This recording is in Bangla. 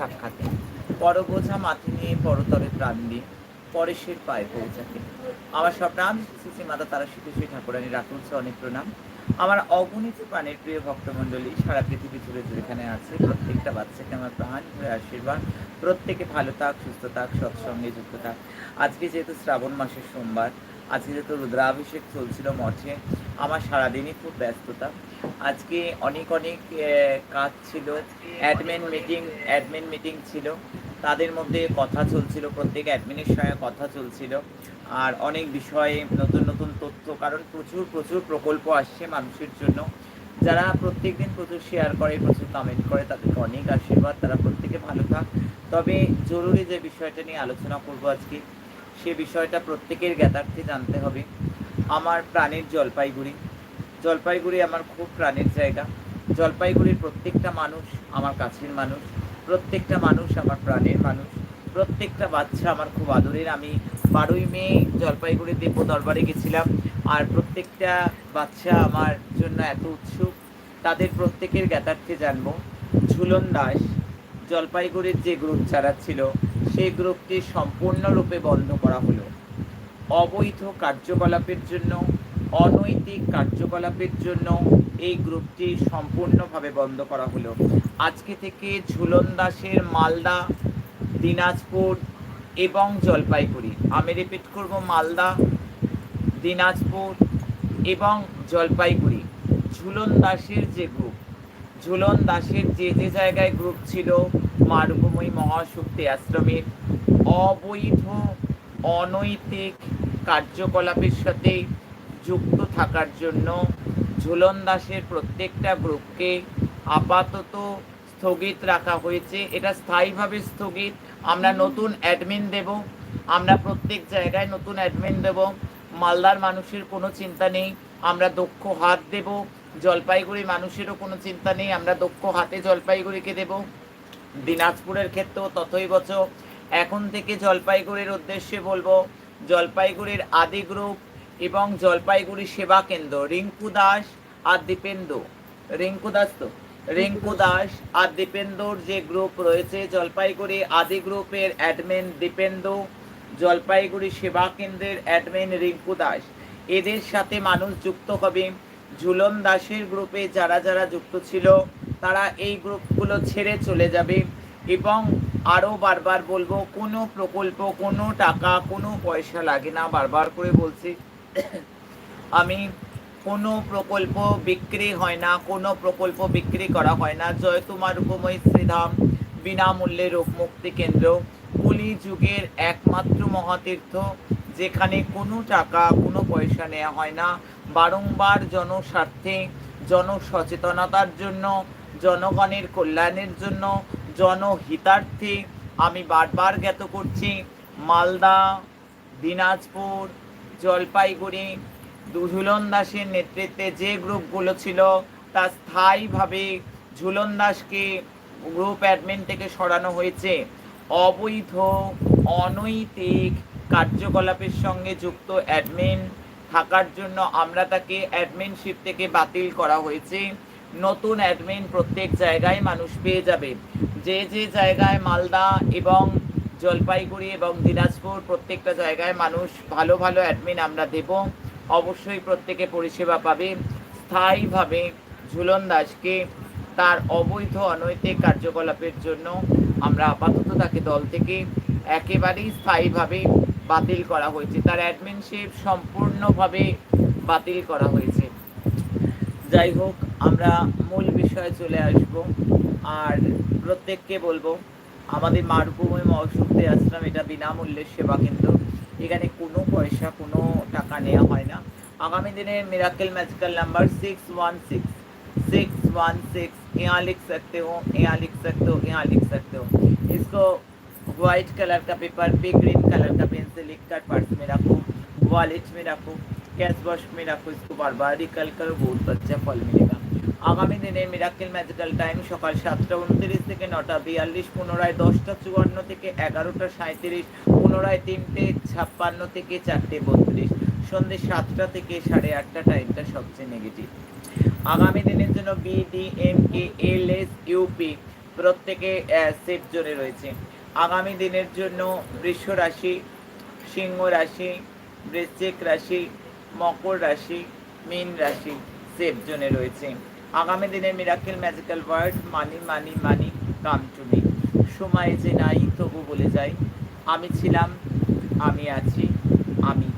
সাক্ষাতে। পরবোঝা মাথে নিয়ে পরতরে প্রাণ দিয়ে পরেশের পায়ে পৌঁছাতে। আমার সব নাম শ্রী মাতা তারা শ্রী ঠাকুরানী রাখুন অনেক প্রণাম। আমার অগণিত প্রাণের প্রিয় ভক্তমণ্ডলী, সারা পৃথিবী জুড়ে যেখানে আছে। প্রত্যেকটা বাচ্চাকে আমার প্রাণ ভরে আশীর্বাদ। প্রত্যেকে ভালো থাক, সুস্থ থাক, সৎসঙ্গে যুক্ত থাক। আজকে যেহেতু শ্রাবণ মাসের সোমবার, আজকে যেহেতু রুদ্রাভিষেক চলছিল মঠে, আমার সারাদিনই খুব ব্যস্ততা। আজকে অনেক অনেক কাজ ছিল। অ্যাডমিন মিটিং অ্যাডমিন মিটিং ছিল। তাদের মধ্যে কথা চলছিল, প্রত্যেক অ্যাডমিনের সঙ্গে কথা চলছিল। আর অনেক বিষয়ে নতুন নতুন তথ্য, কারণ প্রচুর প্রচুর প্রকল্প আসছে মানুষের জন্য। যারা প্রত্যেক দিন প্রচুর শেয়ার করে, প্রচুর কমেন্ট করে, তাদেরকে অনেক আশীর্বাদ। তারা প্রত্যেকে ভালো থাক। তবে জরুরি যে বিষয়টা নিয়ে আলোচনা করব আজকে, সে বিষয়টা প্রত্যেকের জ্ঞাতার্থে জানতে হবে। আমার প্রাণের জলপাইগুড়ি। জলপাইগুড়ি আমার খুব প্রাণের জায়গা। জলপাইগুড়ির প্রত্যেকটা মানুষ আমার কাছের মানুষ, প্রত্যেকটা মানুষ আমার প্রাণের মানুষ, প্রত্যেকটা বাচ্চা আমার খুব আদরের। আমি বারোই মে জলপাইগুড়ি দেব দরবারে গেছিলাম আর প্রত্যেকটা বাচ্চা আমার জন্য এত উৎসুক। তাদের প্রত্যেকের জ্ঞাতার্থে জানব, ঝুলন দাস, জলপাইগুড়ির যে গ্রুপ চালাচ্ছিল সেই গ্রুপটি সম্পূর্ণরূপে বন্ধ করা হলো। অবৈধ কার্যকলাপের জন্য অনৈতিক কার্যকলাপের জন্য এই গ্রুপটি সম্পূর্ণভাবে বন্ধ করা হলো। আজকে থেকে ঝুলন দাসের মালদা, দিনাজপুর এবং জলপাইগুড়ি। আমি রিপিট করব, মালদা, দিনাজপুর এবং জলপাইগুড়ি। ঝুলন দাসের যে গ্রুপ ঝুলন দাসের যে যে জায়গায় গ্রুপ ছিল, মারুভূমি মহাশক্তি আশ্রমের অবৈধ, অনৈতিক কার্যকলাপের সাথে যুক্ত থাকার জন্য ঝুলন দাসের প্রত্যেকটা গ্রুপকে আপাতত স্থগিত রাখা হয়েছে। এটা স্থায়ীভাবে স্থগিত। আমরা নতুন অ্যাডমিন দেব। আমরা প্রত্যেক জায়গায় নতুন অ্যাডমিন দেব। মালদার মানুষের কোনো চিন্তা নেই। আমরা দক্ষ হাত দেব। জলপাইগুড়ি মানুষেরও কোনো চিন্তা নেই। আমরা দক্ষ হাতে জলপাইগুড়িকে দেব। দিনাজপুরের ক্ষেত্রেও ততই বছর। এখন থেকে জলপাইগুড়ির উদ্দেশ্যে বলব জলপাইগুড়ির আদি গ্রুপ এবং জলপাইগুড়ি সেবা কেন্দ্র, রিঙ্কু দাস আর দীপেন্দু। রিঙ্কু দাস তো? রিঙ্কু দাস আর দীপেন্দুর যে গ্রুপ রয়েছে, জলপাইগুড়ি আদি গ্রুপের অ্যাডমিন দীপেন্দু, জলপাইগুড়ি সেবা কেন্দ্রের অ্যাডমিন রিঙ্কু দাস। এদের সাথে মানুষ যুক্ত হবে ঝুলন দাসের গ্রুপে যারা যারা যুক্ত ছিল, তারা এই গ্রুপগুলো ছেড়ে চলে যাবে এবং আরও বারবার বলব, কোনো প্রকল্প, কোনো টাকা, কোনো পয়সা লাগে না। বারবার করে বলছি আমি কোনো প্রকল্প বিক্রি হয় না, কোনো প্রকল্প বিক্রি করা হয় না। জয় তোমার উপময় শ্রীধাম, বিনামূল্যে রোগ মুক্তি কেন্দ্র। কলি যুগের একমাত্র মহাতীর্থ, যেখানে কোনো টাকা, কোনো পয়সা নেওয়া হয় না। বারংবার জনস্বার্থে, জনসচেতনতার জন্য, জনগণের কল্যাণের জন্য, জনহিতার্থে আমি বারবার জ্ঞাত করছি, মালদা, দিনাজপুর জলপাইগুড়ি ঝুলন দাসের নেতৃত্বে যে গ্রুপগুলো ছিল, তা স্থায়ীভাবে ঝুলন দাসকে গ্রুপ অ্যাডমিন থেকে সরানো হয়েছে। অবৈধ, অনৈতিক কার্যকলাপের সঙ্গে যুক্ত অ্যাডমিন থাকার জন্য আমরা তাকে অ্যাডমিনশিপ থেকে বাতিল করা হয়েছে। নতুন অ্যাডমিন প্রত্যেক জায়গায় মানুষ পেয়ে যাবে। যে যে জায়গায় মালদা এবং জলপাইগুড়ি এবং দিনাজপুর প্রত্যেকটা জায়গায় মানুষ ভালো ভালো অ্যাডমিন আমরা দেব। অবশ্যই প্রত্যেকে পরিষেবা পাবে। স্থায়ীভাবে ঝুলন দাসকে তার অবৈধ অনৈতিক কার্যকলাপের জন্য আমরা আপাতত তাকে দল থেকে একেবারেই স্থায়ীভাবে বাতিল করা হয়েছে। তার অ্যাডমিনশিপ সম্পূর্ণভাবে বাতিল করা হয়েছে। যাই হোক, আমরা মূল বিষয়ে চলে আসব। আর প্রত্যেককে বলব আমাদের মারুভূমি মহাশক্তি আশ্রম এটা বিনামূল্যে সেবা কেন্দ্র এখানে কোনো পয়সা কোনো টাকা নেওয়া হয় না আগামী দিনে miracle magical number six one six six one six यहाँ लिख सकते हो यहाँ लिख सकते हो यहाँ लिख सकते हो इसको व्हाइट कलर का पेपर पे ग्रीन कलर का पेन से लिख कर पर्स में रखो वॉलेट में रखो कैश बॉक्स में रखो इसको बार बार निकल कर बहुत अच्छा फल मिलेगा আগামী দিনে মিরাকেল ম্যাজিক্যাল টাইম সকাল সাতটা উনত্রিশ থেকে নটা বিয়াল্লিশ, পুনরায় দশটা চুয়ান্ন থেকে এগারোটা সাঁত্রিশ পুনরায় তিনটে ছাপ্পান্ন থেকে চারটে বত্রিশ সন্ধ্যে সাতটা থেকে সাড়ে আটটা টাইমটা সবচেয়ে নেগেটিভ আগামী দিনের জন্য BDM K L S UP প্রত্যেকে সেফ জোনে রয়েছে। আগামী দিনের জন্য বৃষ রাশি, সিংহ রাশি, বৃশ্চিক রাশি, মকর রাশি, মীন রাশি। সেফ জোনে রয়েছে। আগামী দিনের miracle magical word, money money money, come to me. সময় যে নাই, তবু বলে যাই, আমি ছিলাম, আমি আছি, আমি